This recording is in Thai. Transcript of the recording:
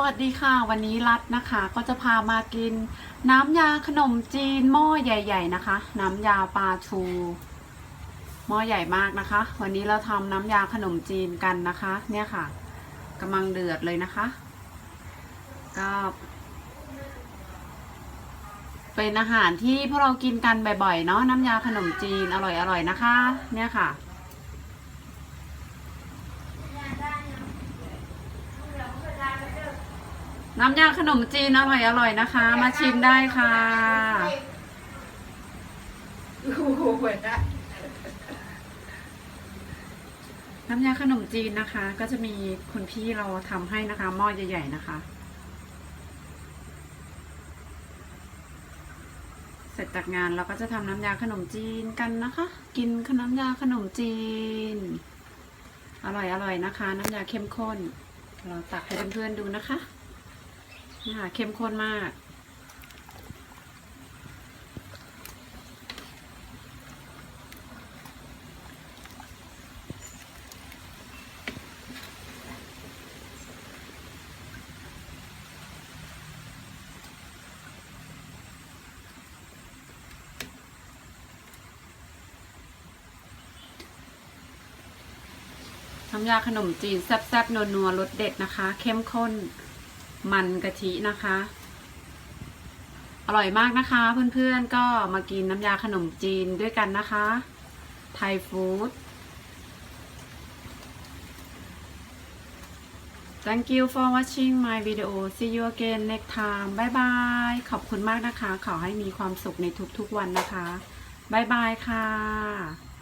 วัสดีค่ะ วันนี้รัดนะคะ ก็จะพามากิน น้ำยาขนมจีนหม้อใหญ่ ๆนะคะ น้ำยาปลาชูหม้อใหญ่มากนะคะ วันนี้เราทำน้ำยาขนมจีนกันนะคะ เนี่ยค่ะกำลังเดือดเลยนะคะก็เป็นอาหารที่พวกเรากินกันบ่อยๆเนาะน้ำยาขนมจีนอร่อยๆนะคะ เนี่ยค่ะ น้ำยาขนมจีนอร่อยอร่อยนะคะ มาชิมได้ค่ะ โอ้โหเหมือนอะน้ำยาขนมจีนนะคะ ก็จะมีคุณพี่เราทำให้นะคะ หม้อใหญ่ ๆ นะคะ เสร็จจากงานเราก็จะทำน้ำยาขนมจีนกันนะคะ กินขนมยาขนมจีน อร่อยอร่อยนะคะ น้ำยาเข้มข้น เราตักให้เพื่อนๆดูนะคะ นี่ค่ะเข้มข้นมากน้ำยาขนมจีนแซ่บๆนัวๆรสเด็ดนะคะ เข้มข้น มันกะทินะคะ อร่อยมากนะคะเพื่อนๆก็มากินน้ำยาขนมจีนด้วยกันนะคะ ไทยฟู้ด Thank you for watching my video see you again next time บ๊ายบายขอบคุณมากนะคะ ขอให้มีความสุขในทุกๆวันนะคะ บายบายค่ะ